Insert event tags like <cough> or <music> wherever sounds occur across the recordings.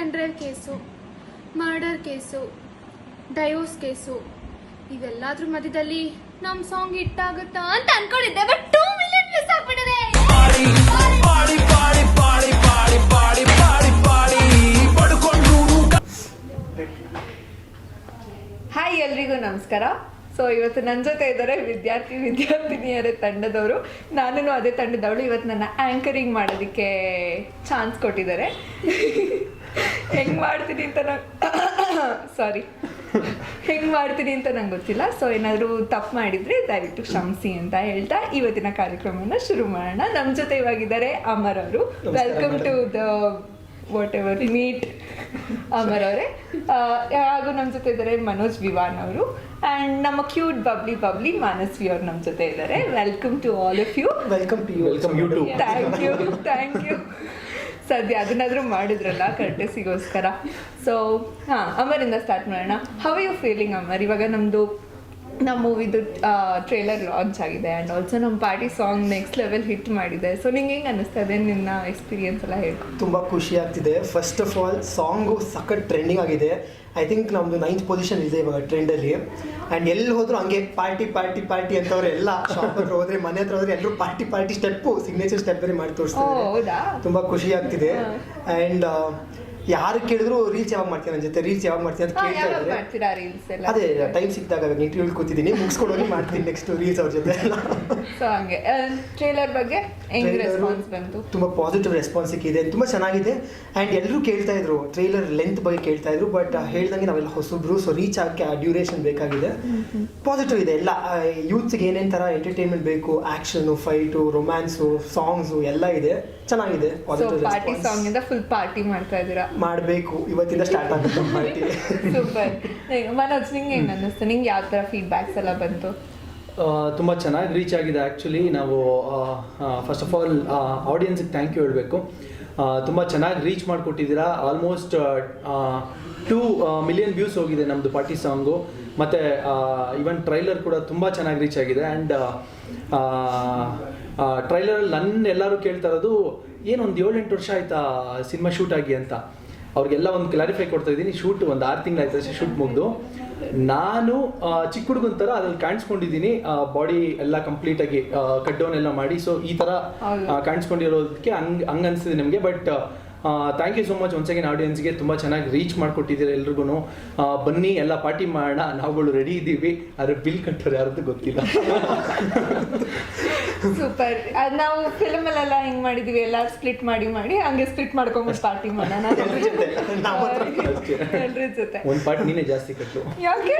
Pendrive case murder case divorce case ಇವೆಲ್ಲದ್ರ ಮಧ್ಯದಲ್ಲಿ ನಮ್ಮ song ಇಟ್ಟಾಗುತ್ತಾ ಅಂತ ಅನ್ಕೊಂಡಿದ್ದೆ ಬಟ್ ಟೂ ಮಿಲಿಯನ್ ಮಿಸ್ ಆಗ್ಬಿಟ್ಟಿದೆ. ಹಾಯ್ ಎಲ್ರಿಗೂ ನಮಸ್ಕಾರ. ಸೊ ಇವತ್ತು ನನ್ನ ಜೊತೆ ಇದ್ದಾರೆ ವಿದ್ಯಾರ್ಥಿ ವಿದ್ಯಾರ್ಥಿನಿಯರ ತಂಡದವರು. ನಾನು ಅದೇ ತಂಡದವಳು. ಇವತ್ತು ನನ್ನ ಆ್ಯಂಕರಿಂಗ್ ಮಾಡೋದಕ್ಕೆ ಚಾನ್ಸ್ ಕೊಟ್ಟಿದ್ದಾರೆ. ಹೆಂಗೆ ಮಾಡ್ತೀನಿ ಅಂತ ನಂಗ್ ಸಾರಿ ಹೆಂಗ್ ಮಾಡ್ತೀನಿ ಅಂತ ನಂಗೆ ಗೊತ್ತಿಲ್ಲ. ಸೊ ಏನಾದರೂ ತಪ್ಪು ಮಾಡಿದರೆ ದಯವಿಟ್ಟು ಕ್ಷಮಿಸಿ ಅಂತ ಹೇಳ್ತಾ ಇವತ್ತಿನ ಕಾರ್ಯಕ್ರಮನ ಶುರು ಮಾಡೋಣ. ನಮ್ಮ ಜೊತೆ ಇವಾಗಿದ್ದಾರೆ ಅಮರ್ ಅವರು. Welcome to the whatever meet Amar ಅವರೇ. ಹಾಗೂ ನಮ್ಮ ಜೊತೆ ಇದ್ದಾರೆ ಮನೋಜ್ ವಿವಾನ್ ಅವರು. ಆ್ಯಂಡ್ ನಮ್ಮ ಕ್ಯೂಟ್ ಬಬ್ಲಿ ಬಬ್ಲಿ ಮಾನಸ್ವಿ ಅವ್ರು ನಮ್ಮ ಜೊತೆ ಇದ್ದಾರೆ. Welcome to all of you welcome to you Welcome you thank you thank you ಸದ್ಯ ಅದನ್ನಾದ್ರೂ ಮಾಡಿದ್ರಲ್ಲ ಕರ್ಟೆಸಿಗೋಸ್ಕರ ಸೊ ಹಾಂ, ಅಮರಿಂದ ಸ್ಟಾರ್ಟ್ ಮಾಡೋಣ. How you feeling Amar? ಇವಾಗ ನಮ್ಮದು ನಮ್ಮ ಮೂವಿದು ಟ್ರೇಲರ್ ಲಾಂಚ್ ಆಗಿದೆ ಆ್ಯಂಡ್ ಆಲ್ಸೋ ನಮ್ಮ party song next level hit ಮಾಡಿದೆ. ಸೊ ನಿಂಗೆ ಹೆಂಗೆ ಅನ್ನಿಸ್ತಾ ಇದೆ ನಿನ್ನ ಎಕ್ಸ್ಪೀರಿಯನ್ಸ್ ಎಲ್ಲ ಹೇಳಿ. ತುಂಬ ಖುಷಿ ಆಗ್ತಿದೆ. ಫಸ್ಟ್ ಆಫ್ ಆಲ್ ಸಾಂಗು ಸಖತ್ ಟ್ರೆಂಡಿಂಗ್ ಆಗಿದೆ. ಐ ಥಿಂಕ್ ನಮ್ಮದು ನೈನ್ತ್ ಪೊಸಿಷನ್ ಇದೆ ಇವಾಗ ಟ್ರೆಂಡಲ್ಲಿ ಆ್ಯಂಡ್ ಎಲ್ಲಿ ಹೋದ್ರು ಹಂಗೆ ಪಾರ್ಟಿ ಪಾರ್ಟಿ ಪಾರ್ಟಿ ಅಂತವ್ರು ಎಲ್ಲ ಶಾಪ್ ಹತ್ರ ಹೋದ್ರೆ ಮನೆ ಹತ್ರ ಹೋದ್ರೆ ಎಲ್ಲರೂ party party step signature step ಬೇರೆ ಮಾಡಿ ತೋರಿಸ್ತಾರೆ. ಹೌದಾ? ತುಂಬ ಖುಷಿ ಆಗ್ತಿದೆ. ಆ್ಯಂಡ್ ಯಾರು ಕೇಳಿದ್ರು ರೀಲ್ಸ್ ಯಾವಾಗ ಮಾಡ್ತೀನಿ ನನ್ನ ಜೊತೆ? ರೀಲ್ಸ್ ಯಾವಾಗ ಮಾಡ್ತೀನಿ ಅಂತ ಹಾಂ ಕೇಳ್ತಾ ಯಾವಾಗ ಇದ್ದಾರೆ. ಮಾಡ್ತೀರಾ ರೀಲ್ಸ್ ಎಲ್ಲ? ಅದೇ ಟೈಮ್ ಸಿಕ್ಕಿದಾಗ ಇಂಟರ್ವ್ಯೂ ಕೂತಿದ್ದೀನಿ ಮುಗಿಸ್ಕೊಂಡು ಹೋಗಿ ಮಾಡ್ತೀನಿ ನೆಕ್ಸ್ಟ್ ರೀಲ್ಸ್ ಅವ್ರ ಜೊತೆ ಎಲ್ಲ. ಸೊ ಹಂಗೆ. ಟ್ರೇಲರ್ ಬಗ್ಗೆ ಹೆಂಗ್ ರೆಸ್ಪಾನ್ಸ್ ಬಂತು? ತುಂಬ ಪಾಸಿಟಿವ್ ರೆಸ್ಪಾನ್ಸ್ ಸಿಕ್ಕಿದೆ. ತುಂಬಾ ಚೆನ್ನಾಗಿದೆ. ಆ್ಯಂಡ್ ಎಲ್ಲರೂ ಕೇಳ್ತಾ ಇದ್ರು. ಟ್ರೈಲರ್ ಲೆಂತ್ ಬಗ್ಗೆ ಕೇಳ್ತಾ ಇದ್ರು. ಬಟ್ ಹೇಳ್ದಂಗೆ ನಾವೆಲ್ಲ ಹೊಸಬ್ರು ಸೊ ರೀಚ್ ಆಗಕ್ಕೆ ಆ ಡ್ಯೂರೇಷನ್ ಬೇಕಾಗಿದೆ. ಪಾಸಿಟಿವ್ ಇದೆ. ಎಲ್ಲ ಯೂತ್ಸ್ಗೆ ಏನೇನು ಥರ ಎಂಟರ್ಟೈನ್ಮೆಂಟ್ ಬೇಕು? ಆ್ಯಕ್ಷನು ಫೈಟು ರೊಮ್ಯಾನ್ಸು ಸಾಂಗ್ಸು ಎಲ್ಲ ಇದೆ. ಚೆನ್ನಾಗಿದೆ. ಸೊ ಪಾಸಿಟಿವ್ ಪಾರ್ಟಿ ಸಾಂಗ್ ಇಂದ ಫುಲ್ ಪಾರ್ಟಿ ಮಾಡ್ತಾ ಇದ್ದೀರಾ? ಮಾಡಬೇಕು ಇವತ್ತಿಂದ ಸ್ಟಾರ್ಟ್ ಆಗುತ್ತೆ ಸೂಪರ್ ಮನೋಜ್ ನಿಂಗೆ ಏನು ಅನ್ನಿಸ್ತು? ನಿಂಗೆ ಯಾವ ಥರ ಫೀಡ್ಬ್ಯಾಕ್ಸ್ ಎಲ್ಲ ಬಂತು? ತುಂಬ ಚೆನ್ನಾಗಿ ರೀಚ್ ಆಗಿದೆ ಆ್ಯಕ್ಚುಲಿ ನಾವು ಫಸ್ಟ್ ಆಫ್ ಆಲ್ ಆಡಿಯನ್ಸಿಗೆ ಥ್ಯಾಂಕ್ ಯು ಹೇಳಬೇಕು. ತುಂಬ ಚೆನ್ನಾಗಿ ರೀಚ್ ಮಾಡಿಕೊಟ್ಟಿದ್ದೀರಾ. ಆಲ್ಮೋಸ್ಟ್ ಟೂ ಮಿಲಿಯನ್ ವ್ಯೂಸ್ ಹೋಗಿದೆ ನಮ್ಮದು ಪಾರ್ಟಿ ಸಾಂಗು ಮತ್ತು ಈವನ್ ಟ್ರೈಲರ್ ಕೂಡ ತುಂಬ ಚೆನ್ನಾಗಿ ರೀಚ್ ಆಗಿದೆ. ಆ್ಯಂಡ್ ಟ್ರೈಲರಲ್ಲಿ ನನ್ನ ಎಲ್ಲರೂ ಕೇಳ್ತಾ ಇರೋದು ಏನು ಒಂದು ಏಳೆಂಟು ವರ್ಷ ಆಯ್ತಾ ಸಿನಿಮಾ ಶೂಟ್ ಆಗಿ ಅಂತ. ಅವ್ರಿಗೆಲ್ಲ ಒಂದು ಕ್ಲಾರಿಫೈ ಕೊಡ್ತಾ ಇದ್ದೀನಿ. ಶೂಟ್ ಒಂದು ಆರು ತಿಂಗಳಾಯ್ತು ಅಷ್ಟೇ ಶೂಟ್ ಮುಗಿದು. ನಾನು ಚಿಕ್ಕ ಹುಡುಗನ ಥರ ಅದ್ರಲ್ಲಿ ಕಾಣಿಸ್ಕೊಂಡಿದ್ದೀನಿ. ಬಾಡಿ ಎಲ್ಲ ಕಂಪ್ಲೀಟಾಗಿ ಕಟ್ ಡೌನ್ ಎಲ್ಲ ಮಾಡಿ. ಸೊ ಈ ಥರ ಕಾಣಿಸ್ಕೊಂಡಿರೋದಕ್ಕೆ ಹಂಗೆ ಹಂಗೆ ಅನಿಸ್ತಿದೆ ನಿಮಗೆ. But thank you so much once again ಆಡಿಯನ್ಸ್ಗೆ ತುಂಬ ಚೆನ್ನಾಗಿ ರೀಚ್ ಮಾಡಿಕೊಟ್ಟಿದ್ದೀರಾ ಎಲ್ರಿಗೂ ಬನ್ನಿ ಎಲ್ಲ ಪಾರ್ಟಿ ಮಾಡೋಣ. ನಾವುಗಳು ರೆಡಿ ಇದ್ದೀವಿ. ಆದರೆ ಬಿಲ್ ಕಟ್ಟೋರು ಯಾರದ್ದು ಗೊತ್ತಿಲ್ಲ. <laughs> ಅದ್ ನಾವು ಫಿಲ್ಮ್ ಅಲ್ಲೆಲ್ಲ ಹಿಂಗ್ ಮಾಡಿದೀವಿ ಎಲ್ಲ ಸ್ಪ್ಲಿಟ್ ಮಾಡಿ ಮಾಡಿ ಹಂಗೆ ಸ್ಪ್ಲಿಟ್ ಮಾಡ್ಕೊಂಡು ಪಾರ್ಟಿ ಮಾಡೋಣ. <laughs> ಎಲ್ರ ಜೊತೆ. ಒಂದು ಪಾರ್ಟ್ ನೀನೇ ಜಾಸ್ತಿ ಕಟ್ಟು. ಯಾಕೆ?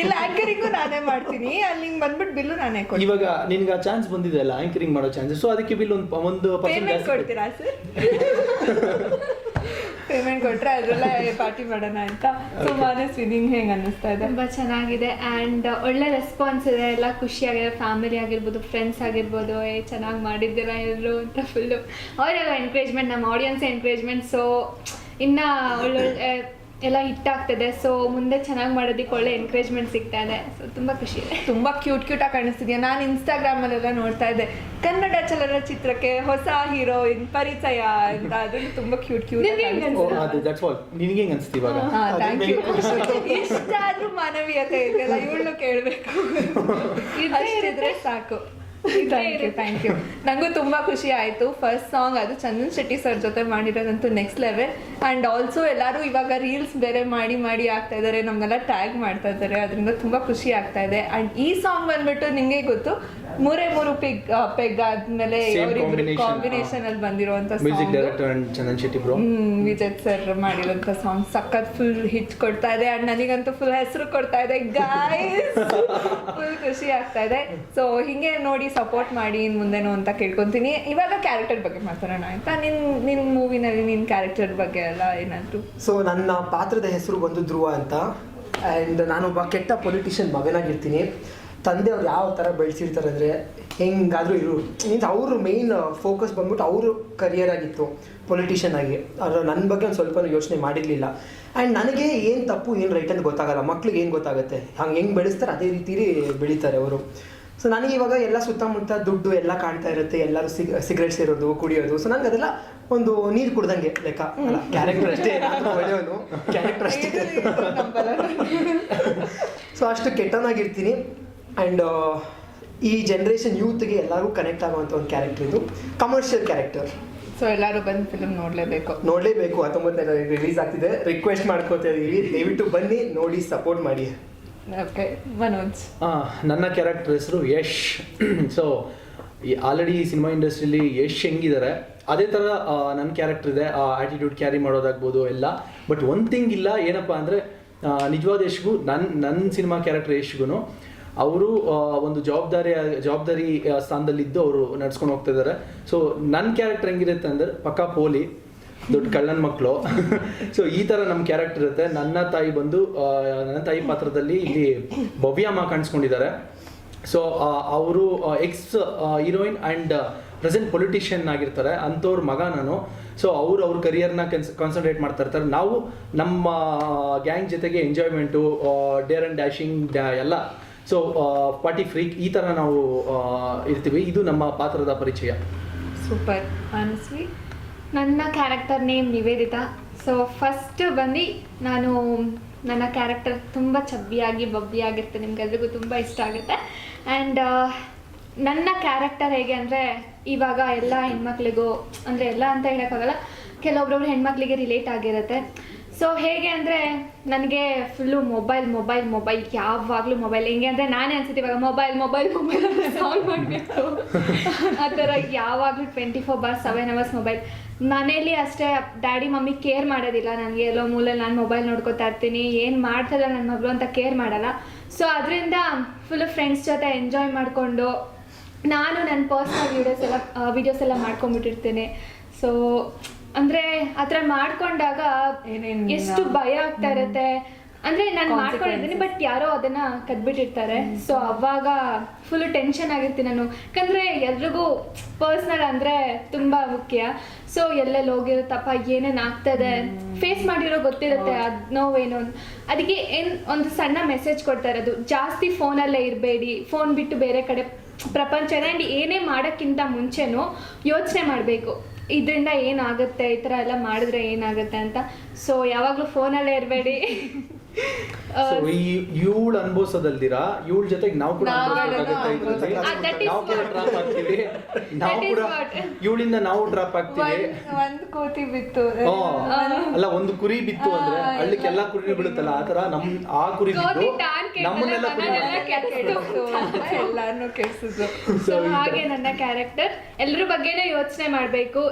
ಇಲ್ಲ ಆಂಕರಿಂಗು ನಾನೇ ಮಾಡ್ತೀನಿ. ಅಲ್ಲಿ ಹಿಂಗ್ ಬಂದ್ಬಿಟ್ಟು ಬಿಲ್ಲು ನಾನೇ ಕೊಡ್ತೀನಿ. ಇವಾಗ ನಿನ್ಗೆ ಆ ಚಾನ್ಸ್ ಬಂದಿದೆ ಅಲ್ಲ ಆಂಕರಿಂಗ್ ಮಾಡೋ ಚಾನ್ಸ್ ಸೊ ಅದಕ್ಕೆ ಬಿಲ್ ಒಂದು ಒಂದು ಪರ್ಸೆಂಟ್ ಪೇಮೆಂಟ್ ಕೊಡ್ತೀರಾ ಸರ್ <laughs> ಪೇಮೆಂಟ್ ಕೊಟ್ಟರೆ ಅದರಲ್ಲೇ ಪಾರ್ಟಿ ಮಾಡೋಣ ಅಂತ. ತುಂಬಾನೇ ಹೇಗೆ ಹೆಂಗ್ ಅನ್ನಿಸ್ತಾ ಇದೆ? ತುಂಬ ಚೆನ್ನಾಗಿದೆ. ಆ್ಯಂಡ್ ಒಳ್ಳೆ ರೆಸ್ಪಾನ್ಸ್ ಇದೆ. ಎಲ್ಲ ಖುಷಿಯಾಗಿದೆ ಫ್ಯಾಮಿಲಿ ಆಗಿರ್ಬೋದು ಫ್ರೆಂಡ್ಸ್ ಆಗಿರ್ಬೋದು. ಏ ಚೆನ್ನಾಗಿ ಮಾಡಿದ್ದೀರಾ ಎಲ್ಲರೂ ಅಂತ ಫುಲ್ಲು ಅವರೆಲ್ಲ ಎನ್ಕರೇಜ್ಮೆಂಟ್ ನಮ್ಮ ಆಡಿಯನ್ಸ್ ಎನ್ಕರೇಜ್ಮೆಂಟ್ ಸೊ ಇನ್ನು ಒಳ್ಳೊಳ್ಳೆ ಎಲ್ಲ ಹಿಟ್ ಆಗ್ತದೆ ಸೊ ಮುಂದೆ ಚೆನ್ನಾಗಿ ಮಾಡೋದಕ್ಕೆ ಒಳ್ಳೆ ಎನ್ಕರೇಜ್ಮೆಂಟ್ ಸಿಗ್ತಾ ಇದೆ. ಸೊ ತುಂಬ ಖುಷಿ. ಇದೆ ತುಂಬಾ ಕ್ಯೂಟ್ ಕ್ಯೂಟ್ ಆಗಿ ಕಾಣಿಸ್ತಿದ್ಯಾ? ನಾನು ಇನ್ಸ್ಟಾಗ್ರಾಮ್ ಅಲ್ಲೆಲ್ಲ ನೋಡ್ತಾ ಇದ್ದೆ. ಕನ್ನಡ ಚಲನಚಿತ್ರಕ್ಕೆ ಹೊಸ ಹೀರೋಯಿನ್ ಪರಿಚಯ ಅಂತ. ಅದನ್ನು ತುಂಬಾ ಕ್ಯೂಟ್ ಕ್ಯೂಟ್ ನಿನಗೆ ಹೆಂಗೆ ಅನಿಸ್ತು? ಇವಾಗ? ಥ್ಯಾಂಕ್ ಯು ಇಷ್ಟಾದ್ರೂ ಮಾನವೀಯತೆ ಇದೆಯಲ್ಲ ಇವಳು ಕೇಳಬೇಕು. ಇದ್ರೆ ಸಾಕು. ಥ್ಯಾಂಕ್ ಯು ಥ್ಯಾಂಕ್ ಯು ಖುಷಿ ಆಯಿತು. ಫಸ್ಟ್ ಸಾಂಗ್ ಅದು ಚಂದನ್ ಶೆಟ್ಟಿ ಸರ್ ಜೊತೆ ಮಾಡಿರೋದಂತೂ ನೆಕ್ಸ್ಟ್ ಲೆವೆಲ್ ಅಂಡ್ ಆಲ್ಸೋ ಎಲ್ಲರೂ ಇವಾಗ ರೀಲ್ಸ್ ಬೇರೆ ಮಾಡಿ ಮಾಡಿ ಆಗ್ತಾ ಇದ್ದಾರೆ ನಮ್ಮನ್ನೆಲ್ಲ ಟ್ಯಾಗ್ ಮಾಡ್ತಾ ಇದ್ದಾರೆ ಅದರಿಂದ ತುಂಬಾ ಖುಷಿ ಆಗ್ತಾ ಇದೆ. ಅಂಡ್ ಈ ಸಾಂಗ್ ಬಂದ್ಬಿಟ್ಟು ನಿಮಗೆ ಗೊತ್ತು? ಮೂರೇ ಮೂರು ಪಿಗ್ ಪೆಗ್ ಆದ್ಮೇಲೆ ಕಾಂಬಿನೇಷನ್ ಅಲ್ಲಿ ಬಂದಿರುವಂತ music director and Chandan Shetty bro Vijay sir ಮಾಡಿರುವಂತ ಸಾಂಗ್ ಸಖತ್ ಫುಲ್ ಹಿಟ್ ಕೊಡ್ತಾ ಇದೆ. ಅಂಡ್ ನನಗಂತೂ ಫುಲ್ ಹೆಸರು ಕೊಡ್ತಾ ಇದೆ. ಗಾಯ್ಸ್ ಫುಲ್ <laughs> ಖುಷಿ ಆಗ್ತಾ ಇದೆ. ಸೊ ಹಿಂಗೆ ನೋಡಿ ಸಪೋರ್ಟ್ ಮಾಡಿ ಇನ್ ಮುಂದೆನೂ ಅಂತ ಕೇಳ್ಕೊಂತೀನಿ. ಇವಾಗ ಕ್ಯಾರೆಕ್ಟರ್ ಬಗ್ಗೆ ಮಾತಾಡೋಣ ಆಯ್ತಾ? ನಿನ್ ನಿನ್ ಮೂವಿನಲ್ಲಿ ನಿನ್ ಕ್ಯಾರೆಕ್ಟರ್ ಬಗ್ಗೆ ಎಲ್ಲ ಏನಾದ್ರು? ಸೊ ನನ್ನ ಪಾತ್ರದ ಹೆಸರು ಬಂದು ಧ್ರುವ ಅಂತ. ಆ್ಯಂಡ್ ನಾನೊಬ್ಬ ಕೆಟ್ಟ ಪೊಲಿಟಿಷಿಯನ್ ಮಗನಾಗಿರ್ತೀನಿ. ತಂದೆಯವ್ರು ಯಾವ ಥರ ಬೆಳೆಸಿರ್ತಾರೆ ಅಂದರೆ ಹೆಂಗಾದರೂ ಇರು. ಮೀನ್ಸ್ ಅವರು ಮೇಯ್ನ್ ಫೋಕಸ್ ಬಂದ್ಬಿಟ್ಟು ಅವರು ಕರಿಯರ್ ಆಗಿತ್ತು ಪೊಲಿಟಿಷಿಯನ್ ಆಗಿ. ಅದರ ನನ್ನ ಬಗ್ಗೆ ಒಂದು ಸ್ವಲ್ಪ ಯೋಚನೆ ಮಾಡಿರಲಿಲ್ಲ. ಆ್ಯಂಡ್ ನನಗೆ ಏನು ತಪ್ಪು ಏನು ರೈಟ್ ಅಂತ ಗೊತ್ತಾಗಲ್ಲ. ಮಕ್ಳಿಗೆ ಏನು ಗೊತ್ತಾಗುತ್ತೆ? ಹಂಗೆ ಹೆಂಗೆ ಬೆಳೆಸ್ತಾರೆ? ಅದೇ ರೀತಿಲಿ ಬೆಳೀತಾರೆ ಅವರು. ಸೊ ನನಗೆ ಇವಾಗ ಎಲ್ಲ ಸುತ್ತಮುತ್ತ ದುಡ್ಡು ಎಲ್ಲ ಕಾಣ್ತಾ ಇರುತ್ತೆ. ಎಲ್ಲರೂ ಸಿಗ್ ಸಿಗರೇಟ್ಸ್ ಇರೋದು ಕುಡಿಯೋದು. ಸೊ ನನಗೆ ಅದೆಲ್ಲ ಒಂದು ನೀರು ಕುಡ್ದಂಗೆ ಲೆಕ್ಕ. ಅಲ್ಲ ಕ್ಯಾರೆಕ್ಟರ್ ಅಷ್ಟೇ. ಒಳ್ಳೆಯವನು. ಕ್ಯಾರೆಕ್ಟರ್ ಅಷ್ಟೇ. ಸೊ ಅಷ್ಟು ಕೆಟ್ಟನಾಗಿರ್ತೀನಿ ಆ್ಯಂಡ್ ಈ ಜನ್ರೇಷನ್ ಯೂತ್ಗೆ ಎಲ್ಲರಿಗೂ ಕನೆಕ್ಟ್ ಆಗುವಂಥ ಒಂದು ಕ್ಯಾರೆಕ್ಟರ್ ಇದು. ಕಮರ್ಷಿಯಲ್ ಕ್ಯಾರೆಕ್ಟರ್ ಸೊ ಎಲ್ಲರೂ ಬಂದು ಫಿಲ್ಮ್ ನೋಡಲೇಬೇಕು. ನೋಡಲೇಬೇಕು. ಹತ್ತೊಂಬತ್ತನೇ ತಾರೀಕು ರಿಲೀಸ್ ಆಗ್ತಿದೆ. ರಿಕ್ವೆಸ್ಟ್ ಮಾಡ್ಕೋತಾ ಇದೀವಿ. ದಯವಿಟ್ಟು ಬನ್ನಿ ನೋಡಿ ಸಪೋರ್ಟ್ ಮಾಡಿ. ಓಕೆ ಮನೋಜ್ ಆ, ನನ್ನ ಕ್ಯಾರೆಕ್ಟರ್ ಹೆಸರು ಯಶ್. ಸೊ ಆಲ್ರೆಡಿ ಸಿನಿಮಾ ಇಂಡಸ್ಟ್ರಿಲಿ ಯಶ್ ಹೆಂಗಿದ್ದಾರೆ ಅದೇ ಥರ ನನ್ನ ಕ್ಯಾರೆಕ್ಟರ್ ಇದೆ. ಆ ಆ್ಯಟಿಟ್ಯೂಡ್ ಕ್ಯಾರಿ ಮಾಡೋದಾಗ್ಬೋದು ಎಲ್ಲ. ಬಟ್ ಒಂದು ಥಿಂಗ್ ಇಲ್ಲ ಏನಪ್ಪ ಅಂದರೆ ನಿಜವಾದ ಯಶ್ಗೂ ನನ್ನ ನನ್ನ ಸಿನಿಮಾ ಕ್ಯಾರೆಕ್ಟರ್ ಯಶ್ಗೂ ಅವರು ಒಂದು ಜವಾಬ್ದಾರಿ ಜವಾಬ್ದಾರಿ ಸ್ಥಾನದಲ್ಲಿದ್ದು ಅವರು ನಡ್ಸ್ಕೊಂಡು ಹೋಗ್ತಾ ಇದ್ದಾರೆ. ಸೊ ನನ್ನ ಕ್ಯಾರೆಕ್ಟರ್ ಹೆಂಗಿರುತ್ತೆ ಅಂದ್ರೆ, ಪಕ್ಕಾ ಪೋಲಿ, ದೊಡ್ಡ ಕಳ್ಳನ ಮಕ್ಕಳು ಸೊ ಈ ಥರ ನಮ್ಮ ಕ್ಯಾರೆಕ್ಟರ್ ಇರುತ್ತೆ. ನನ್ನ ತಾಯಿ ಬಂದು ನನ್ನ ತಾಯಿ ಪಾತ್ರದಲ್ಲಿ ಇಲ್ಲಿ ಭವ್ಯಮ್ಮ ಕಾಣಿಸ್ಕೊಂಡಿದ್ದಾರೆ. ಸೊ ಅವರು ex heroine and present politician ಆಗಿರ್ತಾರೆ. ಅಂಥವ್ರ ಮಗ ನಾನು. ಸೊ ಅವ್ರು ಅವ್ರ ಕರಿಯರ್ನ ಕನ್ಸ್ ಕಾನ್ಸಂಟ್ರೇಟ್ ಮಾಡ್ತಾ ಇರ್ತಾರೆ. ನಾವು ನಮ್ಮ ಗ್ಯಾಂಗ್ ಜೊತೆಗೆ ಎಂಜಾಯ್ಮೆಂಟು ಡೇರ್ ಆ್ಯಂಡ್ ಡ್ಯಾಶಿಂಗ್ ಎಲ್ಲ ಸೊ ಪಾರ್ಟಿ ಫ್ರೀಕ್ ಈ ಥರ ನಾವು ಇರ್ತೀವಿ. ಇದು ನಮ್ಮ ಪಾತ್ರದ ಪರಿಚಯ. ಸೂಪರ್ ಅನ್ಸ್ವಿ ನನ್ನ character name Niveditha. So first ಬಂದು ನಾನು, ನನ್ನ ಕ್ಯಾರೆಕ್ಟರ್ ತುಂಬ ಚಬ್ಬಿಯಾಗಿ ಬಬ್ಬಿಯಾಗಿರುತ್ತೆ ನಿಮ್ಗೆಲ್ರಿಗೂ ತುಂಬ ಇಷ್ಟ ಆಗುತ್ತೆ. ಆ್ಯಂಡ್ ನನ್ನ ಕ್ಯಾರೆಕ್ಟರ್ ಹೇಗೆ ಅಂದರೆ, ಇವಾಗ ಎಲ್ಲ ಹೆಣ್ಮಕ್ಳಿಗೂ, ಅಂದರೆ ಎಲ್ಲ ಅಂತ ಹೇಳೋಕ್ಕಾಗಲ್ಲ. ಕೆಲವೊಬ್ರೊಬ್ರು ಹೆಣ್ಮಕ್ಳಿಗೆ ರಿಲೇಟ್ ಆಗಿರುತ್ತೆ. ಸೊ ಹೇಗೆ ಅಂದರೆ ನನಗೆ ಫುಲ್ಲು ಮೊಬೈಲ್ ಮೊಬೈಲ್ ಮೊಬೈಲ್ ಯಾವಾಗಲೂ ಮೊಬೈಲ್ ಹೆಂಗೆ ಅಂದರೆ ನಾನೇ ಅನ್ಸುತ್ತೆ ಇವಾಗ ಮೊಬೈಲ್ ಮೊಬೈಲ್ ಮೊಬೈಲ್ ಸಾಲ್ವ್ ಮಾಡಬೇಕು ಆ ಥರ ಯಾವಾಗಲೂ twenty four bar seven hours mobile ಮನೇಲಿ ಅಷ್ಟೇ, ಡ್ಯಾಡಿ, ಮಮ್ಮಿ ಕೇರ್ ಮಾಡೋದಿಲ್ಲ ನನಗೆ. ಎಲ್ಲೋ ಮೂಲೆಯಲ್ಲಿ ನಾನು ಮೊಬೈಲ್ ನೋಡ್ಕೊತಾ ಇರ್ತೀನಿ. ಏನು ಮಾಡ್ತದ ನನ್ನ ಮಗಳು ಅಂತ ಕೇರ್ ಮಾಡಲ್ಲ. ಸೊ ಅದರಿಂದ ಫುಲ್ ಫ್ರೆಂಡ್ಸ್ ಜೊತೆ ಎಂಜಾಯ್ ಮಾಡಿಕೊಂಡು ನಾನು ನನ್ನ ಪರ್ಸ್ನಲ್ ವೀಡಿಯೋಸ್ ಎಲ್ಲ ವೀಡಿಯೋಸ್ ಎಲ್ಲ ಮಾಡ್ಕೊಂಬಿಟ್ಟಿರ್ತೇನೆ ಸೊ ಅಂದರೆ ಆತರ ಥರ ಮಾಡ್ಕೊಂಡಾಗ ಎಷ್ಟು ಭಯ ಆಗ್ತಾ ಇರುತ್ತೆ. ಅಂದ್ರೆ ನಾನು ಮಾಡ್ಕೊಂಡಿದ್ದೀನಿ ಬಟ್ ಯಾರೋ ಅದನ್ನ ಕದ್ಬಿಟ್ಟಿರ್ತಾರೆ. ಸೊ ಅವಾಗ ಫುಲ್ ಟೆನ್ಷನ್ ಆಗಿರ್ತೀನಿ ನಾನು. ಯಾಕಂದ್ರೆ ಎಲ್ರಿಗೂ ಪರ್ಸ್ನಲ್ ಅಂದ್ರೆ ತುಂಬಾ ಮುಖ್ಯ. ಸೊ ಎಲ್ಲೆಲ್ಲಿ ಹೋಗಿರುತ್ತಪ್ಪ ಏನೇನ್ ಆಗ್ತದೆ? ಫೇಸ್ ಮಾಡಿರೋ ಗೊತ್ತಿರುತ್ತೆ ಅದ್ ನೋವೇನು. ಅದಕ್ಕೆ ಏನ್ ಒಂದು ಸಣ್ಣ ಮೆಸೇಜ್ ಕೊಡ್ತಾ ಇರೋದು ಜಾಸ್ತಿ ಫೋನಲ್ಲೇ ಇರಬೇಡಿ. ಫೋನ್ ಬಿಟ್ಟು ಬೇರೆ ಕಡೆ ಪ್ರಪಂಚನ ಏನೇ ಮಾಡೋಕ್ಕಿಂತ ಮುಂಚೆನೂ ಯೋಚನೆ ಮಾಡಬೇಕು. ಇದರಿಂದ ಏನಾಗುತ್ತೆ? ಈ ಥರ ಎಲ್ಲ ಮಾಡಿದ್ರೆ ಏನಾಗುತ್ತೆ ಅಂತ? ಸೊ ಯಾವಾಗಲೂ ಫೋನಲ್ಲೇ ಇರಬೇಡಿ. ಸೊ ಈ ಇವಳು ಅನ್ಭವಿಸೋದಲ್ದಿರಾ? ಇವಳ ಜೊತೆಗೆ ನಾವು ಕೂಡ ನಾವು ಅನ್ಭವಿಸ್ಬೇಕಾಗುತ್ತೆ ಇದ್ರಲ್ಲಿ. That is ನಾವು ಕೂಡ what. ಡ್ರಾಪ್ ಆಗ್ತೀವಿ ನಾವು That is ಕೂಡ what. ಇವಳಿಂದ ನಾವು ಡ್ರಾಪ್ ಆಗ್ತೀವಿ ಒಂದು ಕೋತಿ ಬಿತ್ತು. ಹ್ಮ್. ಅಲ್ಲ ಒಂದು ಕುರಿ ಬಿತ್ತು ಅಂದ್ರೆ ಆ, ಎಲ್ಲಾ ಕುರಿ ಬಿಡುತ್ತಲ್ಲ ಆ ತರ ನಮ್ ಆ ಕುರಿ ಗೋಧಿ ಬಿದ್ದು ಕೆಟ್ಟಲ್ಲ, ನಮ್ಮನ್ನೆಲ್ಲ ಕುರಿ ಮನೆಯೆಲ್ಲ ಮಾಡ್ತಾರೆ. ಎಲ್ಲಾನು ಕೆಡ್ಸಿದ್ರು. ಸೊ ಹಾಗೆ ನನ್ನ ಕ್ಯಾರೆಕ್ಟರ್ ಎಲ್ಲರ ಬಗ್ಗೆನೇ ಯೋಚನೆ ಮಾಡಬೇಕು.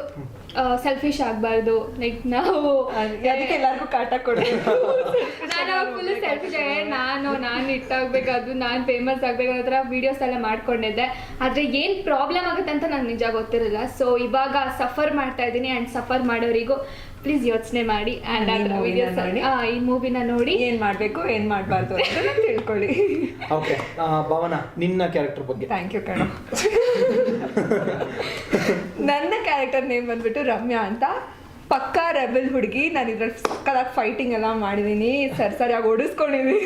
ಸೆಲ್ಫಿಶ್ ಆಗ್ಬಾರ್ದು. ಲೈಕ್ ನಾವು ಅದಕ್ಕೆ ಎಲ್ಲಾರ್ಗು ಕಾಟ ಕೊಡ್ಬೇಕು. ಸೆಲ್ಫಿಶ್ <laughs> ಇಟ್ಟಾಗ್ಬೇಕು ಅದು ನಾನು ಫೇಮಸ್ ಆಗ್ಬೇಕು ಅನ್ನೋ ಥರ ವೀಡಿಯೋಸ್ ಎಲ್ಲ ಮಾಡ್ಕೊಂಡಿದ್ದೆ. ಆದರೆ ಏನು ಪ್ರಾಬ್ಲಮ್ ಆಗುತ್ತೆ ಅಂತ ನಂಗೆ ನಿಜ ಗೊತ್ತಿರಲಿಲ್ಲ ಸೊ ಇವಾಗ ಸಫರ್ ಮಾಡ್ತಾ ಇದ್ದೀನಿ ಆ್ಯಂಡ್ ಸಫರ್ ಮಾಡೋರಿಗೂ ಪ್ಲೀಸ್ ಯೋಚನೆ ಮಾಡಿ ಈ ಆ್ಯಂಡ್ ವಿಡಿಯೋಸ್. ಈ ಮೂವಿನ ನೋಡಿ. ಏನು ಮಾಡಬೇಕು ಏನು ಮಾಡಬಾರ್ದು ಅಂತ ತಿಳ್ಕೊಳ್ಳಿ. ಓಕೆ ಭಾವನಾ ನಿನ್ನ ಕ್ಯಾರೆಕ್ಟರ್ ಬಗ್ಗೆ. ಥ್ಯಾಂಕ್ ಯು ಕಣ. ನನ್ನ ಕ್ಯಾರೆಕ್ಟರ್ ನೇಮ್ ಬಂದ್ಬಿಟ್ಟು ರಮ್ಯಾ ಅಂತ. ಪಕ್ಕಾ ರೆಬಲ್ ಹುಡುಗಿ ನಾನು ಇದ್ರಲ್ಲಿ ಸಕ್ಕದಾಗಿ ಫೈಟಿಂಗ್ ಎಲ್ಲ ಮಾಡಿದ್ದೀನಿ ಸರ್ ಸರಿಯಾಗಿ ಓಡಿಸ್ಕೊಂಡಿದೀನಿ.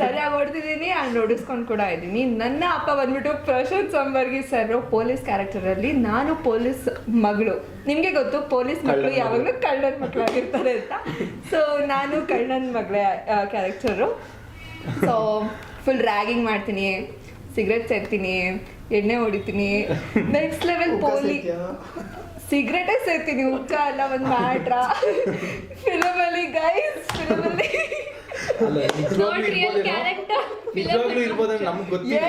ಸರಿಯಾಗಿ ಓಡ್ತಿದ್ದೀನಿ ಆ್ಯಂಡ್ ಓಡಿಸ್ಕೊಂಡು ಕೂಡ ಇದ್ದೀನಿ. ನನ್ನ ಅಪ್ಪ ಬಂದ್ಬಿಟ್ಟು ಪ್ರಶಾಂತ್ ಸಂಬರ್ಗಿ ಸರ್ ಪೊಲೀಸ್ ಕ್ಯಾರೆಕ್ಟರಲ್ಲಿ ನಾನು ಪೊಲೀಸ್ ಮಗಳು. ನಿಮಗೆ ಗೊತ್ತು ಪೊಲೀಸ್ ಮಕ್ಕಳು. ಯಾವಾಗಲೂ ಕಳ್ಳನ ಮಕ್ಕಳಾಗಿರ್ತಾರೆ ಅಂತ. ಸೊ ನಾನು ಕಳ್ಳನ ಮಗಳೇ ಕ್ಯಾರೆಕ್ಟರು ಸೊ ಫುಲ್ ರ್ಯಾಗಿಂಗ್ ಮಾಡ್ತೀನಿ ಸಿಗರೆಟ್ ಸೇರ್ತೀನಿ ಎಣ್ಣೆ ಹೊಡಿತೀನಿ. ನೆಕ್ಸ್ಟ್ ಲೆವೆಲ್ ಪೋಲಿ. ಸಿಗರೇಟೇ ಸೇರ್ತೀನಿ ಉಕ್ಕ ಅಲ್ಲ ಒಂದು ಮ್ಯಾಟ್ರ. ಫಿಲಮಲ್ಲಿ ಗೈಸ್ ಫಿಲಮಲ್ಲಿ character. ನಿಜವಾಗ್ಲೂ ಇರ್ಬೋದೇನೋ? ನಮ್ಗೆ ಗೊತ್ತಿಲ್ಲ.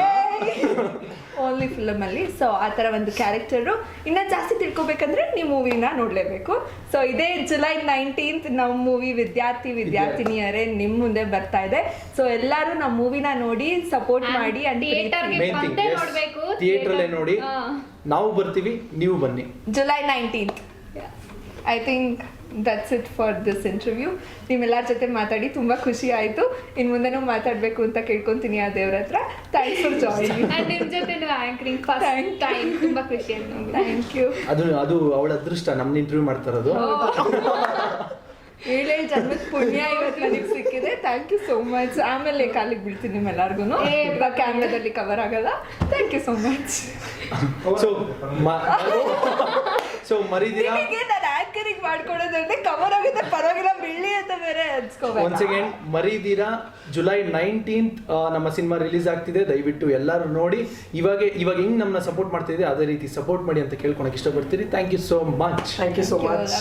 ಓನ್ಲಿ ಫಿಲಮಲ್ಲಿ ಸೊ ಆ ತರ ಒಂದು ಕ್ಯಾರೆಕ್ಟರು ಇನ್ನ ಜಾಸ್ತಿ ತಿಳ್ಕೊಬೇಕಂದ್ರೆ ನೀವು ಮೂವಿನ ನೋಡ್ಲೇಬೇಕು. ಸೊ ಇದೇ ಜುಲೈ ನೈನ್ಟೀನ್ತ್ ನಮ್ಮ ಮೂವಿ ವಿದ್ಯಾರ್ಥಿ ವಿದ್ಯಾರ್ಥಿನಿಯರೇ ನಿಮ್ಮ ಮುಂದೆ ಬರ್ತಾ ಇದೆ. ಸೊ ಎಲ್ಲರೂ ನಮ್ಮ ಮೂವಿನ ನೋಡಿ ಸಪೋರ್ಟ್ ಮಾಡಿ ಅಂಡ್ ನೋಡ್ಬೇಕು. ಥಿಯೇಟ್ರಲ್ಲೇ ನೋಡಿ. ಹಾ. ನಾವು ಬರ್ತೀವಿ ನೀವು ಬನ್ನಿ. July nineteenth I think that's it for this interview ನಿಮ್ಮೆಲ್ಲರ ಜೊತೆ ಮಾತಾಡಿ ತುಂಬ ಖುಷಿ ಆಯಿತು. ಇನ್ನು ಮುಂದೆನೂ ಮಾತಾಡಬೇಕು ಅಂತ ಕೇಳ್ಕೊತೀನಿ ಆ ದೇವ್ರ ಹತ್ರ. ಥ್ಯಾಂಕ್ಸ್ ಫಾರ್ ಜಾಯಿನಿಂಗ್ ಆ್ಯಂಡ್ ನಿಮ್ಮ ಜೊತೆ ನೀವು ಆ್ಯಂಕರಿಂಗ್ ಫಸ್ಟ್. ಟೈಮ್ ತುಂಬ ಖುಷಿ ಆಯ್ತು ಥ್ಯಾಂಕ್ ಯು ಅದು ಅದು ಅವಳ ಅದೃಷ್ಟ ನಮ್ಮ ಇಂಟರ್ವ್ಯೂ ಮಾಡ್ತಾರದು. <laughs> ಏಳೇಳು ಜನ್ಮದ ಪುಣ್ಯ ಇವತ್ತು ನನಗೆ ಸಿಕ್ಕಿದೆ. ಥ್ಯಾಂಕ್ ಯು ಸೋ ಮಚ್ ಆಮೇಲೆ ಕಾಲಿಗೆ ಬೀಳ್ತೀನಿ ನಿಮ್ಮೆಲ್ಲರಿಗೂ ಎಲ್ಲಾರ್ಗು ಕ್ಯಾಮ್ರಾದಲ್ಲಿ ಕವರ್ ಆಗಲ್ಲ. Thank you so much so so ಮರಿದಿರಾ? ಮಾಡ್ಕೊಡೋದಂದ್ರೆ ಕವರ್ ಆಗುತ್ತೆ ಪರವಾಗಿಲ್ಲ ಬೆಳ್ಳಿ ಅಂತ ಬೇರೆ ಅನ್ಸ್ಕೋಬೇಕು ಒನ್ಸ್ ಅಗೇನ್ ಮರಿದೀರಾ ಜುಲೈ ನೈನ್ಟೀನ್ತ್ ನಮ್ಮ ಸಿನಿಮಾ ರಿಲೀಸ್ ಆಗ್ತಿದೆ. ದಯವಿಟ್ಟು ಎಲ್ಲರೂ ನೋಡಿ. ಇವಾಗ ಇವಾಗ ಹೆಂಗ್ ನಮ್ಮನ್ನ ಸಪೋರ್ಟ್ ಮಾಡ್ತಿದೆ ಅದೇ ರೀತಿ ಸಪೋರ್ಟ್ ಮಾಡಿ ಅಂತ ಕೇಳ್ಕೊಳಕ್ ಇಷ್ಟಪಡ್ತೀರಿ. Thank you so much thank you so much